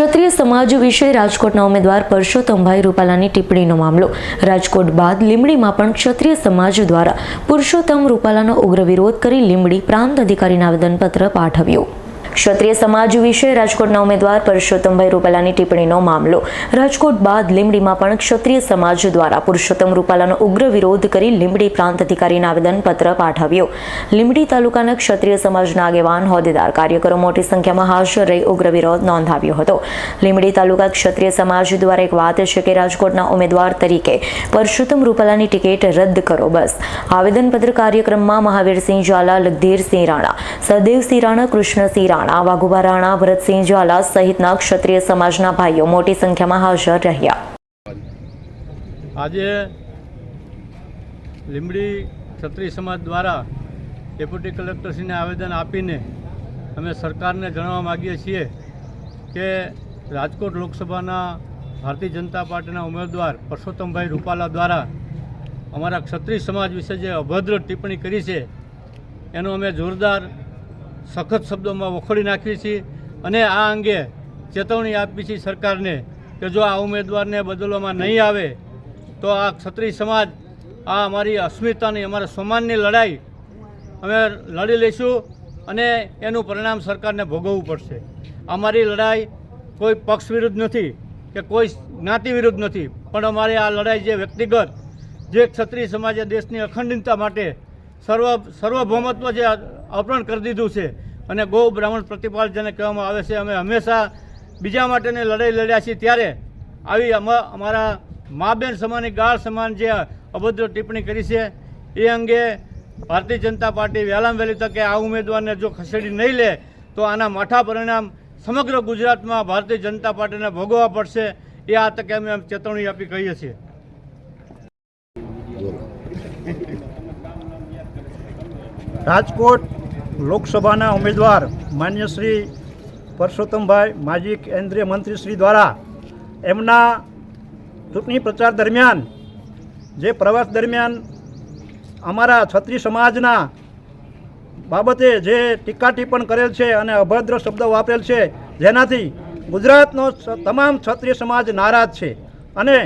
ક્ષત્રિય સમાજ વિશે રાજકોટના ઉમેદવાર પરસોત્તમભાઈ રૂપાલાની ટિપ્પણીનો મામલો. રાજકોટ બાદ લીંબડીમાં પણ ક્ષત્રિય સમાજ દ્વારા પુરુષોત્તમ રૂપાલાનો ઉગ્ર વિરોધ કરી લીંબડી પ્રાંત અધિકારીને આવેદનપત્ર પાઠવ્યું. ક્ષત્રિય સમાજ વિશે રાજકોટના ઉમેદવાર પરસોત્તમભાઈ રૂપાલાની ટિપ્પણીનો મામલો. રાજકોટ બાદ લીંબડીમાં પણ ક્ષત્રિય સમાજ દ્વારા પુરુષોત્તમ રૂપાલાનો ઉગ્ર વિરોધ કરી લીંબડી પ્રાંત અધિકારીને આવેદનપત્ર પાઠવ્યો. લીંબડી તાલુકાના ક્ષત્રિય સમાજના આગેવાન, હોદ્દેદાર, કાર્યકરો મોટી સંખ્યામાં હાજર રહી ઉગ્ર વિરોધ નોંધાવ્યો હતો. લીંબડી તાલુકા ક્ષત્રિય સમાજ દ્વારા એક વાત છે કે રાજકોટના ઉમેદવાર તરીકે પરસોત્તમ રૂપાલાની ટિકિટ રદ કરો બસ. આવેદનપત્ર કાર્યક્રમમાં મહાવીરસિંહ ઝાલા લગધીરસિંહ રાણા સહદેવસિંહ રાણા, કૃષ્ણસિંહ રાણા વાઘુબા રાણા, ભરતસિંહ ઝાલા સહિતના ક્ષત્રિય સમાજના ભાઈઓ મોટી સંખ્યામાં હાજર રહ્યા. આજે લીંબડી ક્ષત્રિય સમાજ દ્વારા ડેપ્યુટી કલેક્ટરશ્રીને આવેદન આપીને અમે સરકારને જણાવવા માગીએ છીએ કે રાજકોટ લોકસભાના ભારતીય જનતા પાર્ટીના ઉમેદવાર પરસોત્તમભાઈ રૂપાલા દ્વારા અમારા ક્ષત્રિય સમાજ વિશે જે અભદ્ર ટિપ્પણી કરી છે, એનો અમે જોરદાર સખત શબ્દોમાં વખોડી નાખીએ છીએ અને આ અંગે ચેતવણી આપી છે સરકારને કે જો આ ઉમેદવારને બદલવામાં નહીં આવે, તો આ ક્ષત્રિય સમાજ, આ અમારી અસ્મિતાની, અમારા સમાનની લડાઈ અમે લડી લઈશું અને એનું પરિણામ સરકારને ભોગવવું પડશે. અમારી લડાઈ કોઈ પક્ષ વિરુદ્ધ નથી કે કોઈ જ્ઞાતિ વિરુદ્ધ નથી, પણ અમારી આ લડાઈ જે વ્યક્તિગત, જે ક્ષત્રિય સમાજે દેશની અખંડિતતા માટે સર્વ સર્વભૌમત્વ જે અપહરણ કરી દીધું છે અને ગૌ બ્રાહ્મણ પ્રતિપાલ જેને કહેવામાં આવે છે, અમે હંમેશા બીજા માટેની લડાઈ લડ્યા છીએ ત્યારે આવી અમા- અમારા મા બેન સમાનની ગાળ સમાન જે અભદ્ર ટિપ્પણી કરી છે, એ અંગે ભારતીય જનતા પાર્ટી વહેલામાં વહેલી તકે આ ઉમેદવારને જો ખસેડી નહીં લે, તો આના માઠા પરિણામ સમગ્ર ગુજરાતમાં ભારતીય જનતા પાર્ટીને ભોગવવા પડશે, એ આ તકે અમે ચેતવણી આપી કહીએ છીએ. રાજકોટ લોકસભાના ઉમેદવાર માન્ય શ્રી પરસોત્તમભાઈ, માજી કેન્દ્રીય મંત્રી શ્રી દ્વારા એમના ચૂંટણી પ્રચાર દરમિયાન, જે પ્રવાસ દરમિયાન અમારા છત્રી સમાજના બાબતે જે ટીકા ટિપ્પણ કરેલ છે અને અભદ્ર શબ્દો વાપરેલ છે, જેનાથી ગુજરાતનો તમામ ક્ષત્રિય સમાજ નારાજ છે. અને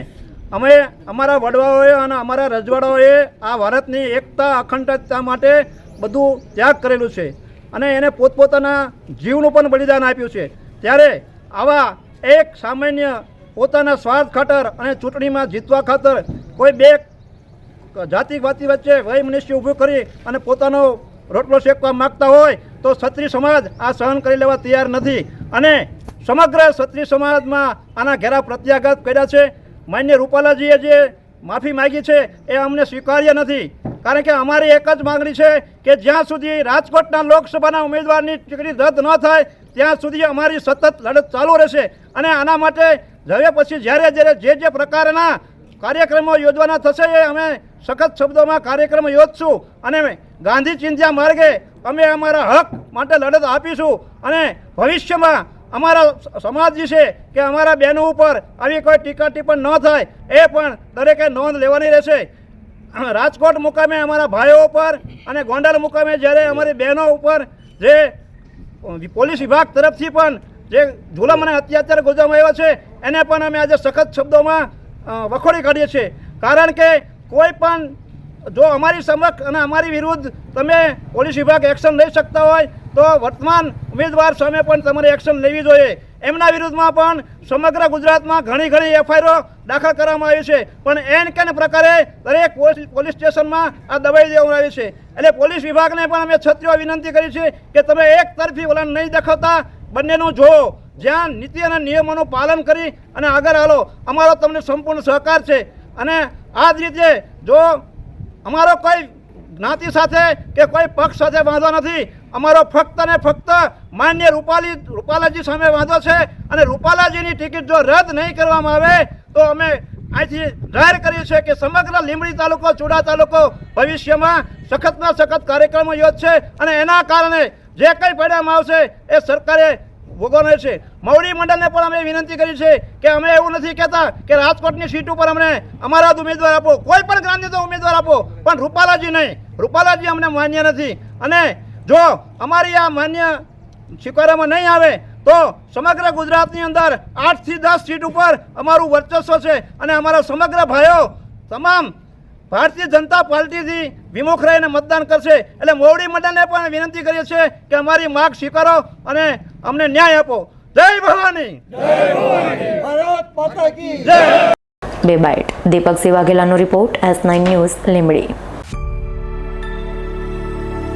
અમે અમારા વડવાઓએ અને અમારા રજવાડાઓએ આ ભારતની એકતા, અખંડતા માટે બધું ત્યાગ કરેલું છે. અને એને પોતપોતાના જીવનું પણ બલિદાન આપ્યું છે. ત્યારે આવા એક સામાન્ય પોતાના સ્વાર્થ ખાતર અને ચૂંટણીમાં જીતવા ખાતર કોઈ બે જાતિ વાતિ વચ્ચે વય મનુષ્ય ઊભું કરી અને પોતાનો રોટલો શેકવા માગતા હોય તો ક્ષત્રિય સમાજ આ સહન કરી લેવા તૈયાર નથી. અને સમગ્ર ક્ષત્રિય સમાજમાં આના ઘેરા પ્રત્યાઘાત કર્યા છે. માન્ય રૂપાલાજીએ જે માફી માગી છે એ અમને સ્વીકાર્ય નથી. કારણ કે અમારી એક જ માંગણી છે કે જ્યાં સુધી રાજકોટના લોકસભાના ઉમેદવારની ટિકિટ રદ ન થાય, ત્યાં સુધી અમારી સતત લડત ચાલુ રહેશે. અને આના માટે હવે પછી જ્યારે જ્યારે જે જે પ્રકારના કાર્યક્રમો યોજવાના થશે એ અમે સખત શબ્દોમાં કાર્યક્રમ યોજશું. અને ગાંધી ચિંધ્યા માર્ગે અમે અમારા હક માટે લડત આપીશું. અને ભવિષ્યમાં અમારા સમાજ છે કે અમારા બહેનો ઉપર આવી કોઈ ટીકા ટિપ્પણ ન થાય, એ પણ દરેકે નોંધ લેવાની રહેશે. રાજકોટ મુકામે અમારા ભાઈઓ ઉપર અને ગોંડલ મુકામે જ્યારે અમારી બહેનો ઉપર જે પોલીસ વિભાગ તરફથી પણ જે જુલમ અને અત્યાચાર ગુજરવામાં આવ્યા છે, એને પણ અમે આજે સખત શબ્દોમાં વખોડી કાઢીએ છીએ. કારણ કે કોઈ પણ જો અમારી સમક્ષ અને અમારી વિરુદ્ધ તમે પોલીસ વિભાગ એક્શન લઈ શકતા હોય તો વર્તમાન ઉમેદવાર સામે પણ તમારે એક્શન લેવી જોઈએ. એમના વિરુદ્ધમાં પણ સમગ્ર ગુજરાતમાં ઘણી ઘણી એફઆઈઆરો દાખલ કરવામાં આવી છે. પણ એન કેન પ્રકારે દરેક પોલીસ સ્ટેશનમાં આ દબાઈ દેવામાં આવી છે. એટલે પોલીસ વિભાગને પણ અમે છત્રીઓ વિનંતી કરી છે કે તમે એક તરફી વલણ નહીં દેખાતા, બંનેનું જો જ્યાં નીતિ અને નિયમોનું પાલન કરી અને આગળ હાલો. અમારો તમને સંપૂર્ણ સહકાર છે. અને આ જ રીતે જો અમારો કોઈ જ્ઞાતિ સાથે કે કોઈ પક્ષ સાથે વાંધો નથી અમારો ફક્ત ને ફક્ત માન્ય રૂપાલી રૂપાલાજી સામે વાંધો છે અને રૂપાલાજીની ટિકિટ જો રદ નહીં કરવામાં આવે, તો અમે અહીંથી જાહેર કરીએ છીએ કે સમગ્ર લીંબડી તાલુકો, ચુડા તાલુકો ભવિષ્યમાં સખતમાં સખત કાર્યક્રમો યોજશે અને એના કારણે જે કંઈ પરિણામ આવશે એ સરકારે ભોગવને છે. મવડી મંડળને પણ અમે વિનંતી કરી છે કે અમે એવું નથી કહેતા કે રાજકોટની સીટ ઉપર અમને અમારા જ ઉમેદવાર આપો, કોઈ પણ જ્ઞાનની ઉમેદવાર આપો, પણ રૂપાલાજી નહીં. રૂપાલાજી અમને માન્ય નથી અને જો અમારી આ માન્ય સ્વીકારવામાં નહીં આવે તો સમગ્ર ગુજરાતની અંદર આઠથી દસ સીટ ઉપર અમારું વર્ચસ્વ છે અને અમારા સમગ્ર ભાઈઓ તમામ ભારતીય જનતા પાર્ટીથી વિમુખ રહીને મતદાન કરશે. એટલે મોવડી મંડળને પણ વિનંતી કરીએ છીએ કે અમારી માગ સ્વીકારો અને અમને ન્યાય આપો. જય ભવાની! બે byte Deepak સિવાઘેલાનો report S nine news Limbdi.